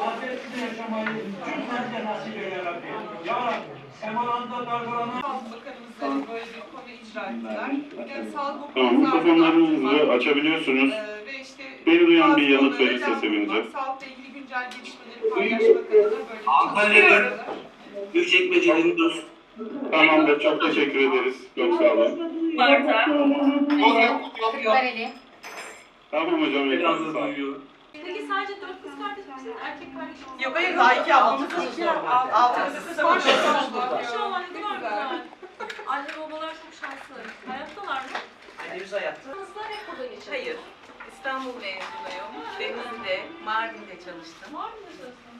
Afiyetli yaşamayı cümlemize nasip eyle Rabbim. Ya Rabbi, semalanda dargılanan Sağlık Bakanımızla böyle bir konu icra ettiler. Bir de sağlık Tamam, mikrofonlarınızı açabiliyorsunuz. Ee, ve işte Beni duyan bir yanıt verirse sevineceğim. Sağlıkla ilgili güncel gelişmeleri paylaşmak adına böyle bir yapıyorlar. Büyükçekmece'nin dost. Tamamdır, çok teşekkür ederiz. Çok sağ olun. Kırklareli. Tamam hocam, Biraz da sağ olun. duyuyor. Peki sadece dört kız kardeş misiniz? Erkek kardeş misiniz? Yok hayır daha iki ablamız var. Altımızda kız var. Maşallah ne kadar güzel. Anne babalar çok şanslı. Hayattalar mı? Annemiz hayatta. Kızlar hep burada geçer. Hayır. İstanbul mezunuyum. Denizli'de, Mardin'de çalıştım. Mardin'de çalıştım.